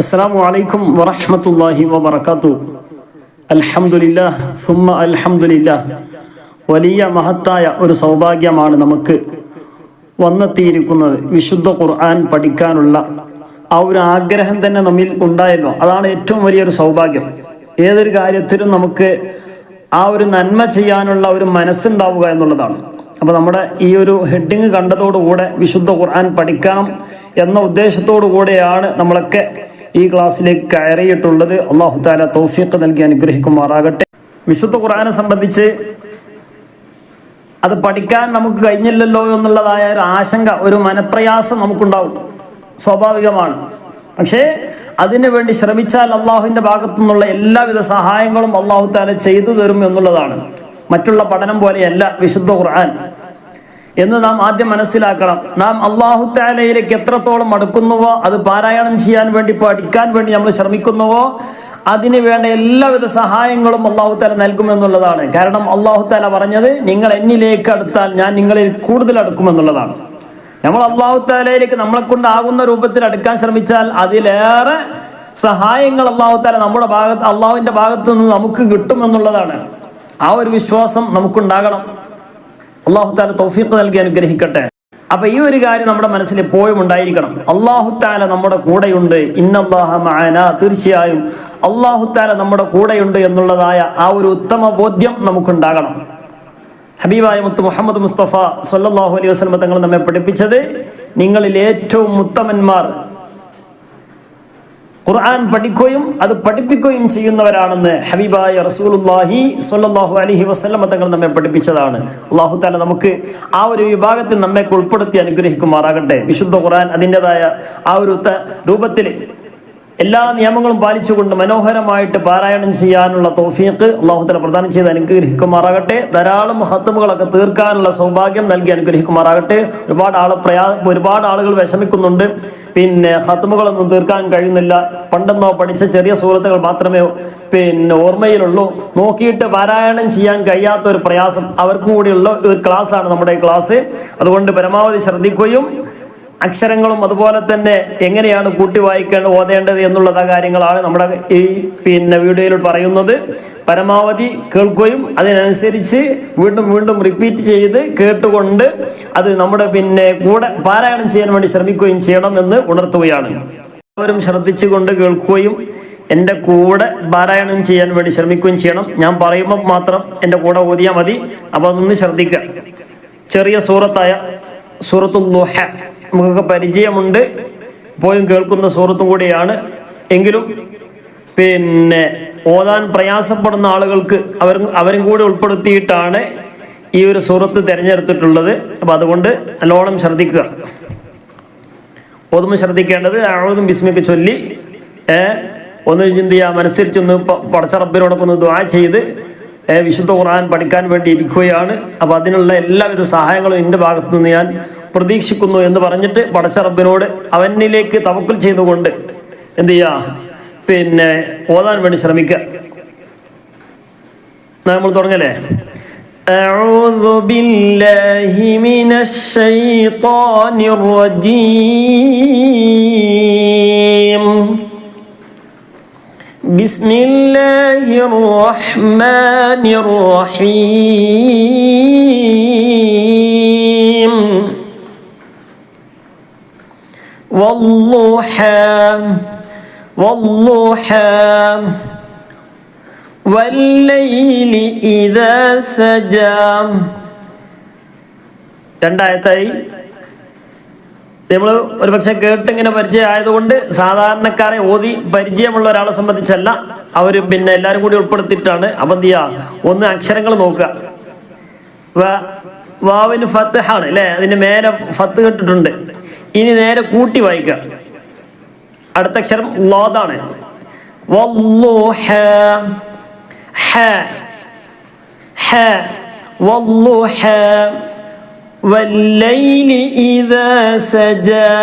അസ്സാം വലൈക്കും വറഹമത്തല്ലാഹി വബർക്കാത്തു അൽഹംദുലില്ലാ സുമ്മ അൽഹംദുലില്ലാ വലിയ മഹത്തായ ഒരു സൗഭാഗ്യമാണ് നമുക്ക് വന്നെത്തിയിരിക്കുന്നത്. വിശുദ്ധ ഖുർആൻ പഠിക്കാനുള്ള ആ ഒരു ആഗ്രഹം തന്നെ നമ്മിൽ ഉണ്ടായല്ലോ. അതാണ് ഏറ്റവും വലിയൊരു സൗഭാഗ്യം. ഏതൊരു കാര്യത്തിലും നമുക്ക് ആ ഒരു നന്മ ചെയ്യാനുള്ള ഒരു മനസ്സുണ്ടാവുക എന്നുള്ളതാണ്. അപ്പോൾ നമ്മുടെ ഈ ഒരു ഹെഡിങ് കണ്ടതോടുകൂടെ വിശുദ്ധ ഖുർആൻ പഠിക്കണം എന്ന ഉദ്ദേശത്തോടു കൂടെയാണ് നമ്മളൊക്കെ ഈ ക്ലാസ്സിലേക്ക് കയറിയിട്ടുള്ളത് അള്ളാഹു താല തൗഫീഖ് നൽകി അനുഗ്രഹിക്കുമാറാകട്ടെ. വിശുദ്ധ ഖുർആനെ സംബന്ധിച്ച് അത് പഠിക്കാൻ നമുക്ക് കഴിഞ്ഞില്ലല്ലോ എന്നുള്ളതായ ഒരു ആശങ്ക ഒരു മനപ്രയാസം നമുക്കുണ്ടാവും. സ്വാഭാവികമാണ്. പക്ഷേ അതിനു വേണ്ടി ശ്രമിച്ചാൽ അള്ളാഹുവിന്റെ ഭാഗത്തു നിന്നുള്ള എല്ലാവിധ സഹായങ്ങളും അള്ളാഹു താല ചെയ്തു തരും എന്നുള്ളതാണ്. മറ്റുള്ള പഠനം പോലെയല്ല വിശുദ്ധ ഖുർആൻ. എന്ന് നാം ആദ്യം മനസ്സിലാക്കണം. നാം അള്ളാഹു താലയിലേക്ക് എത്രത്തോളം അടുക്കുന്നുവോ അത് പാരായണം ചെയ്യാൻ വേണ്ടി പഠിക്കാൻ വേണ്ടി നമ്മൾ ശ്രമിക്കുന്നുവോ അതിന് വേണ്ട എല്ലാവിധ സഹായങ്ങളും അള്ളാഹു താല നൽകുമെന്നുള്ളതാണ്. കാരണം അള്ളാഹു താല പറഞ്ഞത് നിങ്ങൾ എന്നിലേക്ക് അടുത്താൽ ഞാൻ നിങ്ങളിൽ കൂടുതൽ അടുക്കുമെന്നുള്ളതാണ്. നമ്മൾ അള്ളാഹു താലയിലേക്ക് നമ്മളെ കൊണ്ടാകുന്ന രൂപത്തിൽ അടുക്കാൻ ശ്രമിച്ചാൽ അതിലേറെ സഹായങ്ങൾ അള്ളാഹു താല നമ്മുടെ ഭാഗത്ത് അള്ളാഹുവിന്റെ ഭാഗത്ത് നിന്ന് നമുക്ക് കിട്ടുമെന്നുള്ളതാണ്. ആ ഒരു വിശ്വാസം നമുക്കുണ്ടാകണം. അള്ളാഹു താല തൗഫീഖ് നൽകി അനുഗ്രഹിക്കട്ടെ. അപ്പൊ ഈ ഒരു കാര്യം നമ്മുടെ മനസ്സിൽ എപ്പോഴും ഉണ്ടായിരിക്കണം. അള്ളാഹു താല നമ്മുടെ കൂടെയുണ്ട്. ഇന്നല്ലാഹ മഅന. തീർച്ചയായും അള്ളാഹു താല നമ്മുടെ കൂടെയുണ്ട് എന്നുള്ളതായ ആ ഒരു ഉത്തമ ബോധ്യം നമുക്കുണ്ടാകണം. ഹബീബായ മുത്ത് മുഹമ്മദ് മുസ്തഫ സല്ലല്ലാഹു അലൈഹി വസ്ലമ തങ്ങൾ നമ്മെ പഠിപ്പിച്ചത് നിങ്ങളിൽ ഏറ്റവും ഉത്തമന്മാർ ഖുർആൻ പഠിക്കുകയും അത് പഠിപ്പിക്കുകയും ചെയ്യുന്നവരാണെന്ന് ഹബീബായ റസൂലുല്ലാഹി സൊല്ലാഹു അലഹി വസ്ലമ തങ്ങൾ നമ്മെ പഠിപ്പിച്ചതാണ്. അള്ളാഹു താല നമുക്ക് ആ ഒരു വിഭാഗത്തിൽ നമ്മെ ഉൾപ്പെടുത്തി അനുഗ്രഹിക്കുമാറാകട്ടെ. വിശുദ്ധ ഖുർആൻ അതിന്റെതായ ആ ഒരു രൂപത്തിൽ എല്ലാ നിയമങ്ങളും പാലിച്ചുകൊണ്ട് മനോഹരമായിട്ട് പാരായണം ചെയ്യാനുള്ള തോഫീക്ക് അള്ളാഹുത്തല പ്രദാനം ചെയ്ത് അനുഗ്രഹിക്കുമാറാകട്ടെ. ധാരാളം ഹത്തുമുകളൊക്കെ തീർക്കാനുള്ള സൗഭാഗ്യം നൽകി അനുഗ്രഹിക്കുമാറാകട്ടെ. ഒരുപാട് ആൾ പ്രയാ ഒരുപാട് ആളുകൾ വിഷമിക്കുന്നുണ്ട്. പിന്നെ ഹത്തുമുകളൊന്നും തീർക്കാൻ കഴിയുന്നില്ല. പണ്ടെന്നോ പഠിച്ച ചെറിയ സുഹൃത്തുക്കൾ മാത്രമേ പിന്നെ ഓർമ്മയിലുള്ളൂ. നോക്കിയിട്ട് പാരായണം ചെയ്യാൻ കഴിയാത്ത ഒരു പ്രയാസം. അവർക്കും കൂടിയുള്ള ഒരു ക്ലാസ് ആണ് നമ്മുടെ ക്ലാസ്. അതുകൊണ്ട് പരമാവധി ശ്രദ്ധിക്കുകയും അക്ഷരങ്ങളും അതുപോലെ തന്നെ എങ്ങനെയാണ് കൂട്ടി വായിക്കേണ്ടത് ഓതേണ്ടത് എന്നുള്ള കാര്യങ്ങളാണ് നമ്മുടെ ഈ പിന്നെ വീഡിയോയിൽ പറയുന്നത്. പരമാവധി കേൾക്കുകയും അതിനനുസരിച്ച് വീണ്ടും വീണ്ടും റിപ്പീറ്റ് ചെയ്ത് കേട്ടുകൊണ്ട് അത് നമ്മുടെ പിന്നെ കൂടെ പാരായണം ചെയ്യാൻ വേണ്ടി ശ്രമിക്കുകയും ചെയ്യണം എന്ന് ഉണർത്തുകയാണ്. എല്ലാവരും ശ്രദ്ധിച്ചുകൊണ്ട് കേൾക്കുകയും എന്റെ കൂടെ പാരായണം ചെയ്യാൻ വേണ്ടി ശ്രമിക്കുകയും ചെയ്യണം. ഞാൻ പറയുമ്പോൾ മാത്രം എന്റെ കൂടെ ഓതിയാൽ മതി. അപ്പോൾ അതൊന്ന് ശ്രദ്ധിക്കുക. ചെറിയ സൂറത്തായ സൂറത്തുൽ ലുഹ നമുക്കൊക്കെ പരിചയമുണ്ട്. ഇപ്പോഴും കേൾക്കുന്ന സുഹൃത്തും കൂടിയാണ്. എങ്കിലും പിന്നെ ഓതാൻ പ്രയാസപ്പെടുന്ന ആളുകൾക്ക് അവർ അവരും കൂടി ഉൾപ്പെടുത്തിയിട്ടാണ് ഈ ഒരു സുഹൃത്ത് തിരഞ്ഞെടുത്തിട്ടുള്ളത്. അപ്പം അതുകൊണ്ട് നല്ലോണം ശ്രദ്ധിക്കുക. ഓതുമ്പോൾ ശ്രദ്ധിക്കേണ്ടത് ആളും ബിസ്മിക്ക് ചൊല്ലി ഒന്ന് ചെയ്യുക മനസ്സരിച്ചൊന്ന് പ- പടച്ച റബ്ബിനോടൊപ്പം ഒന്ന് ദ്വാ ചെയ്ത് വിശുദ്ധ ഖുർആൻ പഠിക്കാൻ വേണ്ടി ഇരിക്കുകയാണ്. അപ്പോൾ അതിനുള്ള എല്ലാവിധ സഹായങ്ങളും എന്റെ ഭാഗത്തുനിന്ന് ഞാൻ പ്രതീക്ഷിക്കുന്നു എന്ന് പറഞ്ഞിട്ട് പടച്ച റബ്ബിനോട് അവനിലേക്ക് തവക്കുൽ ചെയ്തുകൊണ്ട് എന്ത് ചെയ്യാ പിന്നെ ഓതാൻ വേണ്ടി ശ്രമിക്കുക എന്നാ നമ്മൾ തുടങ്ങല്ലേ أعوذ بالله من الشيطان الرجيم بسم الله الرحمن الرحيم والضحى والضحى والليل إذا سجى രണ്ടായത്തായി നമ്മൾ ഒരുപക്ഷെ കേട്ടിങ്ങനെ പരിചയം ആയതുകൊണ്ട് സാധാരണക്കാരെ ഓതി പരിചയമുള്ള ഒരാളെ സംബന്ധിച്ചല്ല അവര് പിന്നെ എല്ലാരും കൂടി ഉൾപ്പെടുത്തിയിട്ടാണ് അപ്പൊ എന്ത് ചെയ്യാ ഒന്ന് അക്ഷരങ്ങൾ നോക്കുക വ- വാവിന് ഫത്താണ് അല്ലെ അതിന്റെ മേലെ ഫത്ത് കെട്ടിട്ടുണ്ട് ഇനി നേരെ കൂട്ടി വായിക്കുക അടുത്ത അക്ഷരം ലോതാണ് വല്ലുഹ. ഹ. ഹ. വല്ലുഹ. والليل إذا سجى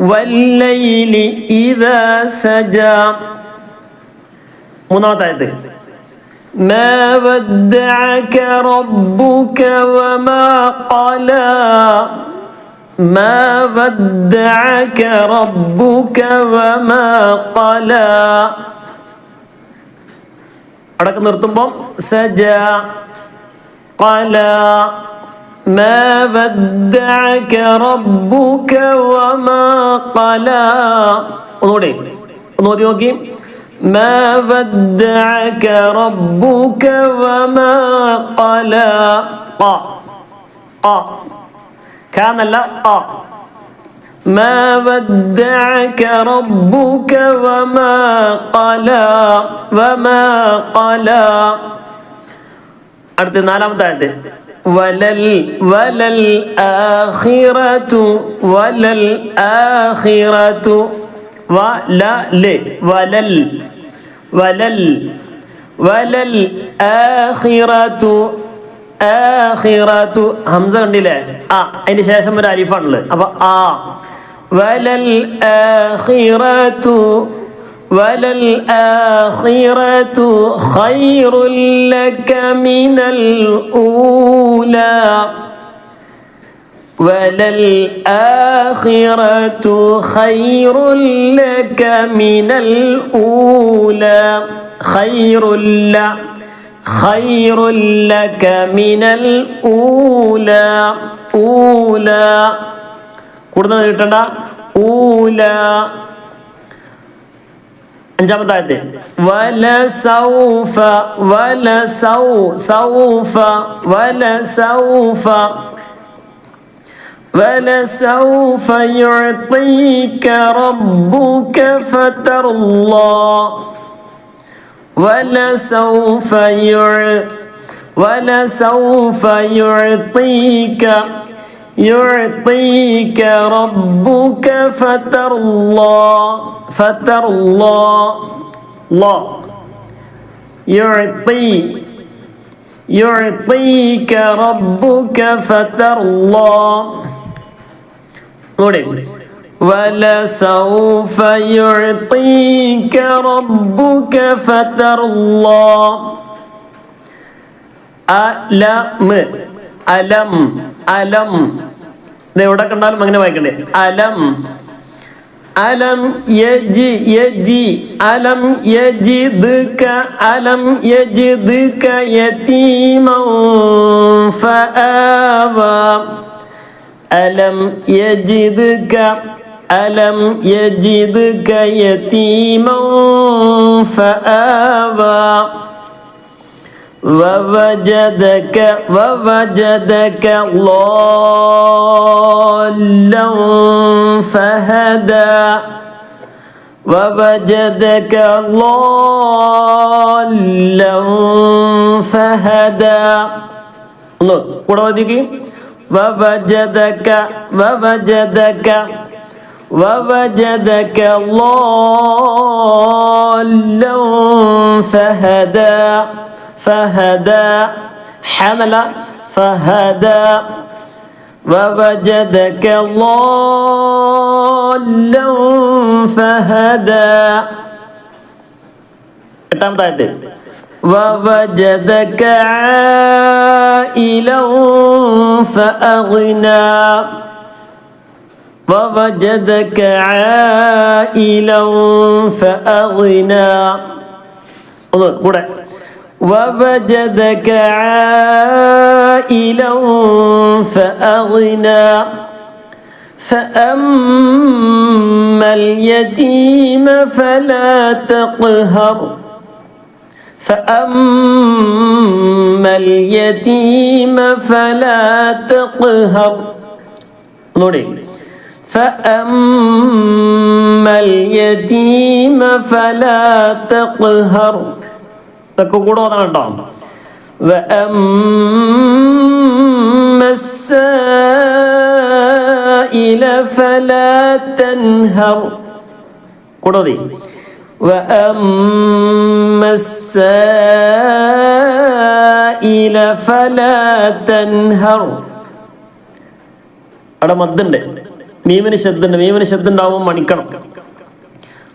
والليل إذا سجى മൂന്നാമത്തെ ആയത്ത് ما ودعك ربك وما قلى ما ودعك ربك وما قلى അടക്ക നിർത്തുമ്പം സജ قال ما ودعك ربك وما قلى ഒന്നുകൂടി ഒന്ന് ഓതി നോക്കി ما ودعك ربك وما قلى ق ق كان لا ق ما ودعك ربك وما قلى وما قلى അടുത്ത നാലാമത്തെ ആയത്ത് വലൽ വലൽ ആഖിറതു വലൽ ആഖിറതു വലൽ വലൽ വലൽ വലൽ ആഖിറതു ആഖിറതു ഹംസ കണ്ടില്ലേ ആ അതിന് ശേഷം ഒരു അലിഫാണുള്ളത് അപ്പൊ ആ വലൽ ആഖിറതു وللآخرة خير لك من الأولى وللآخرة خير لك من الأولى خير لك خير لك من الأولى أولى കൂടുതൽ കിട്ടണ്ട ഊല അഞ്ചാമത്തെ ആയത്ത് വല സൗഫ വല സൗ സൗഫ വല സൗഫ ولسوف يعطيك ربك فترضى ولسوف يع ولسوف يعطيك يعطيك ربك فترضى فترضى. الله. يعطي يعطيك ربك فترضى. نوري ولسوف يعطيك ربك فترضى ألم അലം അലം ഇത് എവിടെ കണ്ടാലും അങ്ങനെ വായിക്കണ്ടേ അലം അലം യജി യജി അലം യജിദ്ക അലം യജിദ്ക യതീമൻ ഫആവ അലം യജിദ്ക ألم يجدك يتيما فآبى ووجدك ووجدك ضالا فهدى ووجدك ضالا فهدى. الله قرأ ووجدك ووجدك ووجدك ضالا فهدى فهدى حمل فهدى ووجدك ضالا فهدى എട്ടാമത്തെ ആയത്ത് ووجدك عائلا فأغنى ووجدك عائلا فأغنى. ووجدك عائلا فأغنى. فأما اليتيم فلا تقهر. فأما اليتيم فلا تقهر. نوري فأما اليتيم فلا تقهر ഇതൊക്കെ കൂടെ ഓതാണ് കേട്ടോ وأما السائل فلا تنهر കൂടെ ഓതി وأما السائل فلا تنهر അവിടെ മദ്ദുണ്ട് മീമിന് ശബ്ദുണ്ട് മീമിന് ശബ്ദം ഉണ്ടാവുമ്പോൾ മണിക്കണം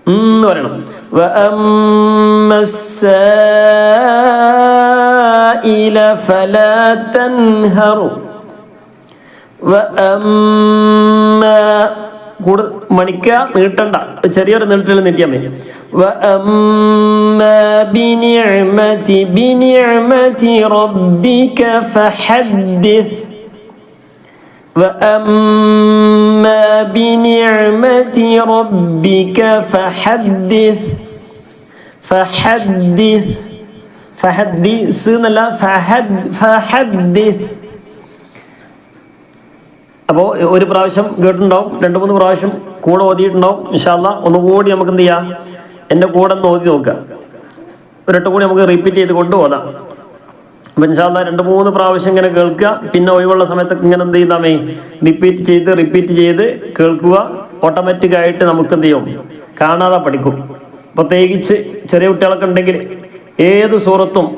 എന്ന് പറയണം وأما السائل فلا تنهر وأما കൂടെ മണിക്ക നീട്ടണ്ട ചെറിയൊരു നീട്ടിൽ നീട്ടിയാൽ മതി وأما بنعمة بنعمة ربك فحدث وأما بنعمة ربك فحدث فحدث فحدث എന്നല്ല فحد فحدث അപ്പോൾ ഒരു പ്രാവശ്യം കേട്ടിട്ടുണ്ടാവും രണ്ട് മൂന്ന് പ്രാവശ്യം കൂടെ ഓതിയിട്ടുണ്ടാവും ഇൻഷാല്ല ഒന്നുകൂടി നമുക്ക് എന്ത് ചെയ്യാം എൻ്റെ കൂടെ ഒന്ന് ഓതി നോക്കുക ഒരിട്ട് കൂടി നമുക്ക് റിപ്പീറ്റ് ചെയ്ത് കൊണ്ട് ഓതാം അപ്പം ഇൻഷാല്ല രണ്ട് മൂന്ന് പ്രാവശ്യം ഇങ്ങനെ കേൾക്കുക. പിന്നെ ഒഴിവുള്ള സമയത്തൊക്കെ ഇങ്ങനെ എന്ത് ചെയ്താമേ റിപ്പീറ്റ് ചെയ്ത് റിപ്പീറ്റ് ചെയ്ത് കേൾക്കുക. ഓട്ടോമാറ്റിക് ആയിട്ട് നമുക്ക് എന്ത് ചെയ്യും? കാണാതെ പഠിക്കും. പ്രത്യേകിച്ച് ചെറിയ കുട്ടികളൊക്കെ ഉണ്ടെങ്കിൽ ഏത് സൂറത്തും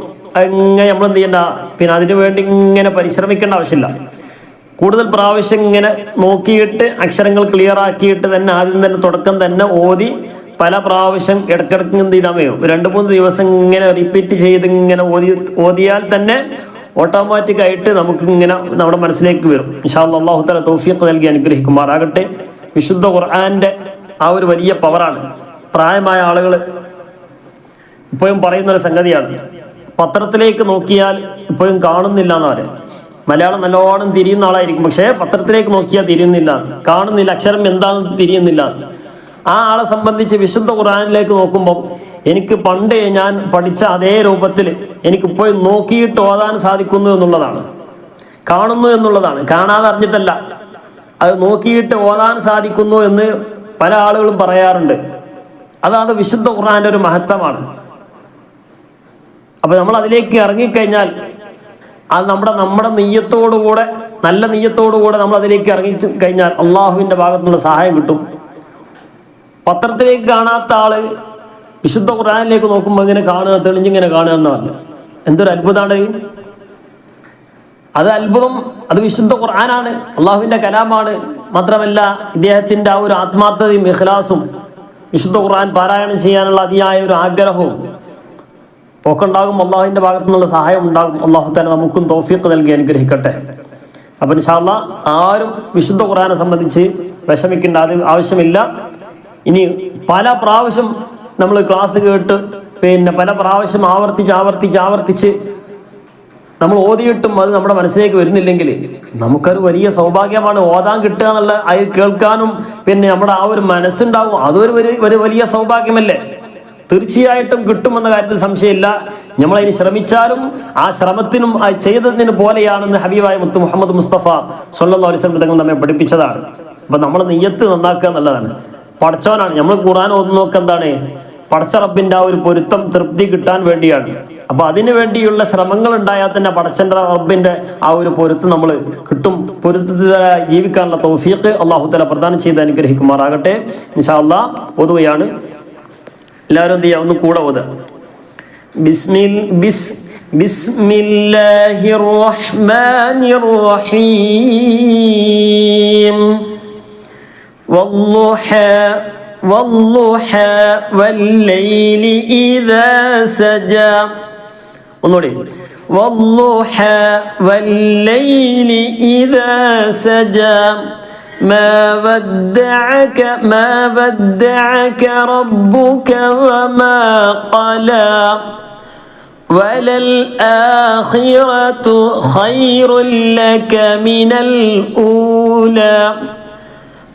അങ്ങനെ നമ്മൾ എന്ത് ചെയ്യണ്ട. പിന്നെ അതിനു വേണ്ടി ഇങ്ങനെ പരിശ്രമിക്കേണ്ട ആവശ്യമില്ല. കൂടുതൽ പ്രാവശ്യം ഇങ്ങനെ നോക്കിയിട്ട് അക്ഷരങ്ങൾ ക്ലിയർ ആക്കിയിട്ട് തന്നെ ആദ്യം തന്നെ തുടക്കം തന്നെ ഓതി പല പ്രാവശ്യം ഇടക്കിടക്ക് എന്ത് ചെയ്താമയോ രണ്ട് മൂന്ന് ദിവസം ഇങ്ങനെ റിപ്പീറ്റ് ചെയ്ത് ഇങ്ങനെ ഓതി ഓതിയാൽ തന്നെ ഓട്ടോമാറ്റിക് ആയിട്ട് നമുക്ക് ഇങ്ങനെ നമ്മുടെ മനസ്സിലേക്ക് വരും. ഇൻഷാല്ല അള്ളാഹു തല തൗഫീഖ് നൽകി അനുഗ്രഹിക്കുമാറാകട്ടെ. വിശുദ്ധ ഖുർആന്റെ ആ ഒരു വലിയ പവറാണ് പ്രായമായ ആളുകൾ ഇപ്പോഴും പറയുന്ന ഒരു സംഗതിയാണ്. പത്രത്തിലേക്ക് നോക്കിയാൽ ഇപ്പോഴും കാണുന്നില്ല എന്ന് പറയാം മലയാളം നല്ലോണം തിരിയുന്ന ആളായിരിക്കും. പക്ഷേ പത്രത്തിലേക്ക് നോക്കിയാൽ തിരിയുന്നില്ല. കാണുന്നില്ല. അക്ഷരം എന്താണെന്ന് തിരിയുന്നില്ല. ആ ആളെ സംബന്ധിച്ച് വിശുദ്ധ ഖുറാനിലേക്ക് നോക്കുമ്പോൾ എനിക്ക് പണ്ട് ഞാൻ പഠിച്ച അതേ രൂപത്തിൽ എനിക്ക് പോയി നോക്കിയിട്ട് ഓതാൻ സാധിക്കുന്നു എന്നുള്ളതാണ്. കാണുന്നു എന്നുള്ളതാണ്. കാണാതെ അറിഞ്ഞിട്ടല്ല. അത് നോക്കിയിട്ട് ഓതാൻ സാധിക്കുന്നു എന്ന് പല ആളുകളും പറയാറുണ്ട്. അതാത് വിശുദ്ധ ഖുർആന്റെ ഒരു മഹത്വമാണ്. അപ്പൊ നമ്മൾ അതിലേക്ക് ഇറങ്ങിക്കഴിഞ്ഞാൽ അത് നമ്മുടെ നമ്മുടെ നെയ്യത്തോടുകൂടെ നല്ല നെയ്യത്തോടുകൂടെ നമ്മൾ അതിലേക്ക് ഇറങ്ങി കഴിഞ്ഞാൽ അള്ളാഹുവിന്റെ ഭാഗത്തുനിന്നുള്ള സഹായം കിട്ടും. പത്രത്തിലേക്ക് കാണാത്ത ആൾ വിശുദ്ധ ഖുറാനിലേക്ക് നോക്കുമ്പോൾ ഇങ്ങനെ കാണുക തെളിഞ്ഞിങ്ങനെ കാണുക എന്ന് പറഞ്ഞു. എന്തൊരു അത്ഭുതമാണ് അത് അത്ഭുതം അത് വിശുദ്ധ ഖുർആനാണ് അള്ളാഹുവിന്റെ കലാമാണ്. മാത്രമല്ല ഇദ്ദേഹത്തിന്റെ ആ ഒരു ആത്മാർത്ഥതയും ഇഖ്ലാസും വിശുദ്ധ ഖുർആൻ പാരായണം ചെയ്യാനുള്ള അതിയായ ഒരു ആഗ്രഹവും ഒക്കെ ഉണ്ടാകും. അള്ളാഹുവിന്റെ ഭാഗത്തു നിന്നുള്ള സഹായം ഉണ്ടാകും. അള്ളാഹു തന്നെ നമുക്കും തോഫീക്ക് നൽകി അനുഗ്രഹിക്കട്ടെ. അപ്പൊ ഇൻഷാല്ല ആരും വിശുദ്ധ ഖുർആനെ സംബന്ധിച്ച് വിഷമിക്കേണ്ട ആവശ്യമില്ല. ഇനി പല പ്രാവശ്യം നമ്മൾ ക്ലാസ് കേട്ട് പിന്നെ പല പ്രാവശ്യം ആവർത്തിച്ച് ആവർത്തിച്ച് ആവർത്തിച്ച് നമ്മൾ ഓതിയിട്ടും അത് നമ്മുടെ മനസ്സിലേക്ക് വരുന്നില്ലെങ്കിൽ നമുക്കൊരു വലിയ സൗഭാഗ്യമാണ്. ഓതാൻ കിട്ടുക എന്നുള്ള അത് കേൾക്കാനും പിന്നെ നമ്മുടെ ആ ഒരു മനസ്സുണ്ടാവും. അതൊരു ഒരു വലിയ സൗഭാഗ്യമല്ലേ? തീർച്ചയായിട്ടും കിട്ടുമെന്ന കാര്യത്തിൽ സംശയമില്ല. നമ്മൾ അതിന് ശ്രമിച്ചാലും ആ ശ്രമത്തിനും ആ ചെയ്തതിന് പോലെയാണെന്ന് ഹബീബായ മുത്ത് മുഹമ്മദ് മുസ്തഫ സൊല്ലാ അലൈസ് തങ്ങൾ നമ്മെ പഠിപ്പിച്ചതാണ്. അപ്പൊ നമ്മൾ നെയ്യത്ത് നന്നാക്കുക എന്നുള്ളതാണ്. പഠിച്ചവനാണ്. നമ്മൾ ഖുർആൻ ഓതുന്നൊക്കെ എന്താണ്? പടച്ച റബ്ബിന്റെ ആ ഒരു പൊരുത്തം തൃപ്തി കിട്ടാൻ വേണ്ടിയാണ്. അപ്പൊ അതിനു വേണ്ടിയുള്ള ശ്രമങ്ങൾ ഉണ്ടായാൽ തന്നെ പടച്ചന്റെ റബ്ബിന്റെ ആ ഒരു പൊരുത്തം നമ്മൾ കിട്ടും. പൊരുത്തത്തിൽ ജീവിക്കാനുള്ള തൗഫീഖ് അള്ളാഹു തല പ്രദാനം ചെയ്ത് അനുഗ്രഹിക്കുമാറാകട്ടെ. അള്ളാഹ് പൊതുവെയാണ് എല്ലാവരും എന്ത് ചെയ്യാം ഒന്ന് കൂടെ ബിസ് ബിസ്മില്ലാഹിർ റഹ്മാനിർ റഹീം. والضحى والضحى والليل إذا سجى ഒന്നുകൂടി والضحى والليل إذا سجى ما ودعك ما ودعك ربك وما قلى وللآخرة خير لك من الأولى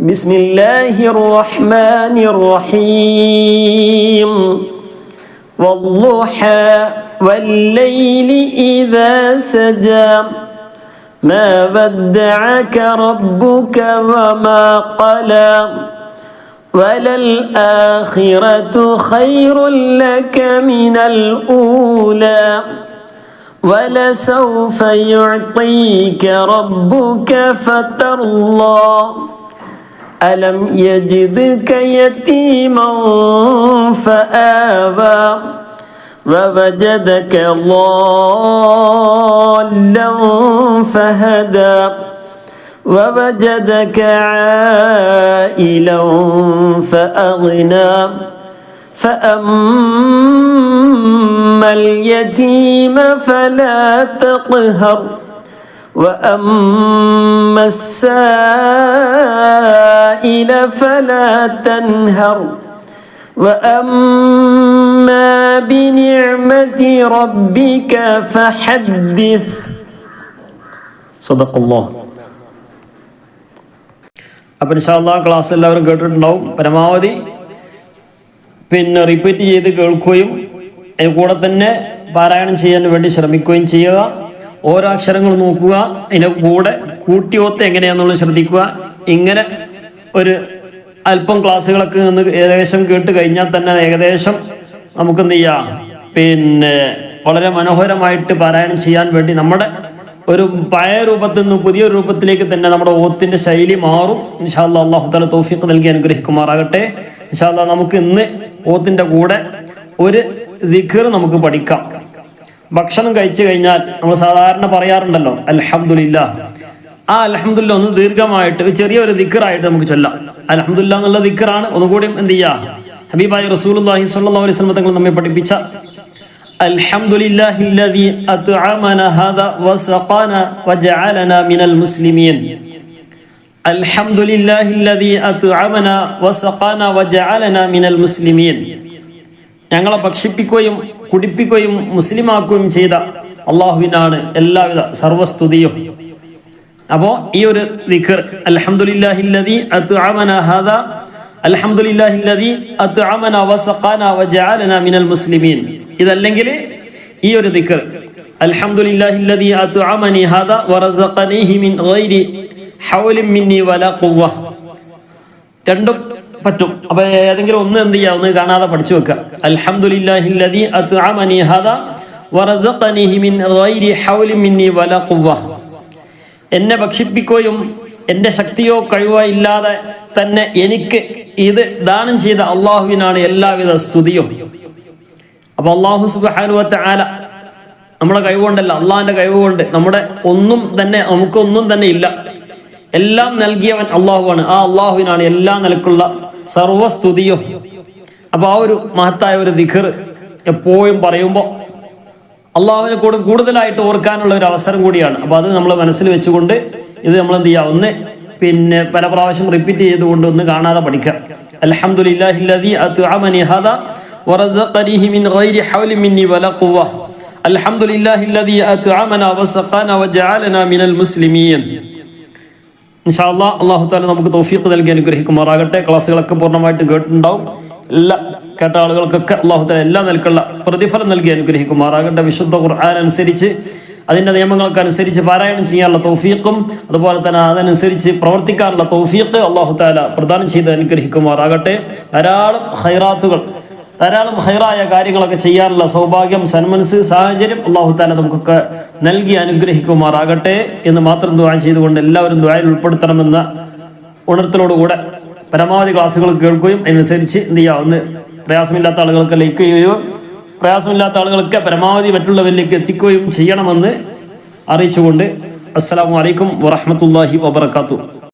بسم الله الرحمن الرحيم. والضحى والليل إذا سجى. ما ودعك ربك وما قلى. وللآخرة خير لك من الأولى. ولسوف يعطيك ربك فترضى. ألم يجدك يتيما فآوى ووجدك ضالا فهدى ووجدك عائلا فأغنى فأما اليتيم فلا تقهر وأما السائل فلا تنهر وأما بنعمة ربك فحدث صدق الله അപ്പം ഇൻഷാല്ലാ ക്ലാസ് എല്ലാവരും കേട്ടിട്ടുണ്ടാവും പരമാവധി പിന്നെ റിപ്പീറ്റ് ചെയ്ത് കേൾക്കുകയും അതിന് കൂടെ തന്നെ പാരായണം ചെയ്യാൻ വേണ്ടി ശ്രമിക്കുകയും ചെയ്യുക ഓരോ അക്ഷരങ്ങൾ നോക്കുക അതിൻ്റെ കൂടെ കൂട്ടിയോത്ത് എങ്ങനെയാണെന്നുള്ളത് ശ്രദ്ധിക്കുക ഇങ്ങനെ ഒരു അല്പം ക്ലാസ്സുകളൊക്കെ നിന്ന് ഏകദേശം കേട്ട് കഴിഞ്ഞാൽ തന്നെ ഏകദേശം നമുക്ക് എന്ത് ചെയ്യാം? പിന്നെ വളരെ മനോഹരമായിട്ട് പാരായണം ചെയ്യാൻ വേണ്ടി നമ്മുടെ ഒരു പഴയ രൂപത്തിൽ നിന്ന് പുതിയ രൂപത്തിലേക്ക് തന്നെ നമ്മുടെ ഓത്തിന്റെ ശൈലി മാറും. ഇൻഷാല്ല അള്ളാഹു തല തോഫിക്ക് നൽകി അനുഗ്രഹിക്കുമാറാകട്ടെ. ഇൻഷാല്ല നമുക്ക് ഇന്ന് ഓത്തിന്റെ കൂടെ ഒരു ദിഖർ നമുക്ക് പഠിക്കാം. ഭക്ഷണം കഴിച്ചു കഴിഞ്ഞാൽ നമ്മൾ സാധാരണ പറയാറുണ്ടല്ലോ അൽഹംദുലില്ലാ ആ അൽഹംദുലില്ല ഒന്ന് ദീർഘമായിട്ട് ഒരു ചെറിയൊരു ദിക്കറായിട്ട് നമുക്ക് ചൊല്ലാം അൽഹംദുലില്ല എന്നുള്ള ദിക്കറാണ് ഒന്നുകൂടി എന്ത് ചെയ്യാ ഹബീബായി റസൂലുള്ളാഹി സ്വല്ലല്ലാഹു അലൈഹി വസല്ലം തങ്ങൾ നമ്മെ പഠിപ്പിച്ച الحمد لله الذي أطعمنا هذا وسقانا وجعلنا من المسلمين الحمد لله الذي أطعمنا وسقانا وجعلنا من المسلمين ഞങ്ങളെ ഭക്ഷിപ്പിക്കുകയും കുടിപ്പിക്കുകയും മുസ്ലിമാക്കുകയും ചെയ്ത അള്ളാഹുവിനാണ് എല്ലാവിധ സർവസ്തുതിയും അപ്പോ ഈ ഒരു ദിക്കർ അൽഹംദുലില്ലാഹില്ലദി അത്അമന ഹാദാ അൽഹംദുലില്ലാഹില്ലദി അത്അമന വസഖാന വജഅലന മിനൽ മുസ്ലിമീൻ. ഇതല്ലെങ്കിൽ ഈ ഒരു ദിക്കർ അൽഹംദുലില്ലാഹില്ലദി അത്അമനി ഹാദാ വറസഖനിഹി മിൻ ഗൈരി ഹൗലി മിന്നി വലാ ഖുവ്വ. രണ്ടും പറ്റും. അപ്പൊ ഏതെങ്കിലും ഒന്ന് എന്ത് ചെയ്യാം? ഒന്ന് കാണാതെ പഠിച്ചു വെക്കുക. അൽഹംദുലില്ലാഹില്ലദി അത്അമനി ഹാദാ വറസഖനിഹി മിൻ ഗൈരി ഹൗലി മിന്നി വലാ എന്നെ ഭക്ഷിപ്പിക്കുകയും എന്റെ ശക്തിയോ കഴിവോ ഇല്ലാതെ തന്നെ എനിക്ക് ഇത് ദാനം ചെയ്ത അള്ളാഹുവിനാണ് എല്ലാവിധ സ്തുതിയും. അപ്പൊ അള്ളാഹു സുബാനുവത്ത ആല നമ്മുടെ കഴിവുകൊണ്ടല്ല അള്ളാഹിന്റെ കഴിവുകൊണ്ട് നമ്മുടെ ഒന്നും തന്നെ നമുക്കൊന്നും തന്നെ ഇല്ല. എല്ലാം നൽകിയവൻ അള്ളാഹുവാണ്. ആ അള്ളാഹുവിനാണ് എല്ലാ നിലക്കുള്ള സർവസ്തുതിയും അപ്പൊ ആ ഒരു മഹത്തായ ഒരു ദിഖർ എപ്പോഴും പറയുമ്പോൾ അള്ളാഹുവിനെ കൂടെ കൂടുതലായിട്ട് ഓർക്കാനുള്ള ഒരു അവസരം കൂടിയാണ്. അപ്പൊ അത് നമ്മൾ മനസ്സിൽ വെച്ചുകൊണ്ട് ഇത് നമ്മൾ എന്ത് ചെയ്യാം? ഒന്ന് പിന്നെ പല പ്രാവശ്യം റിപ്പീറ്റ് ചെയ്തുകൊണ്ട് ഒന്ന് കാണാതെ പഠിക്കുക. അല്ലാഹ് അല്ലാഹു തആല നമുക്ക് തൗഫീഖ് നൽകി അനുഗ്രഹിക്കുമാറാകട്ടെ. ക്ലാസ്സുകളൊക്കെ പൂർണമായിട്ട് കേട്ടിട്ടുണ്ടാവും. എല്ലാ കേട്ട ആളുകൾക്കൊക്കെ അള്ളാഹു തആല എല്ലാ നിലക്കുള്ള പ്രതിഫലം നൽകി അനുഗ്രഹിക്കുമാറാകട്ടെ. വിശുദ്ധ ഖുർആൻ അനുസരിച്ച് നിയമങ്ങൾക്ക് അനുസരിച്ച് പാരായണം ചെയ്യാനുള്ള തൗഫീഖും അതുപോലെ തന്നെ അതനുസരിച്ച് പ്രവർത്തിക്കാനുള്ള തൗഫീഖ് അള്ളാഹു താല പ്രദാനം ചെയ്ത് അനുഗ്രഹിക്കുമാറാകട്ടെ. ധാരാളം ഹൈറാത്തുകൾ ധാരാളം ഹൈറായ കാര്യങ്ങളൊക്കെ ചെയ്യാനുള്ള സൗഭാഗ്യം സന്മനസ് സാഹചര്യം അള്ളാഹു താല നമുക്കൊക്കെ നൽകി അനുഗ്രഹിക്കുമാറാകട്ടെ എന്ന് മാത്രം ദുആ ചെയ്തുകൊണ്ട് എല്ലാവരും ദുആയിൽ ഉൾപ്പെടുത്തണമെന്ന ഉണർത്തലോടുകൂടെ പരമാവധി ക്ലാസ്സുകൾ കേൾക്കുകയും അതിനനുസരിച്ച് എന്ത് ചെയ്യുക ഒന്ന് പ്രയാസമില്ലാത്ത ആളുകൾക്ക് ലൈക്ക് ചെയ്യുകയോ പ്രയാസമില്ലാത്ത ആളുകൾക്ക് പരമാവധി മറ്റുള്ളവരിലേക്ക് എത്തിക്കുകയും ചെയ്യണമെന്ന് അറിയിച്ചുകൊണ്ട് അസ്സലാമു അലൈക്കും വറഹ്മത്തുള്ളാഹി വബറകാതുഹു.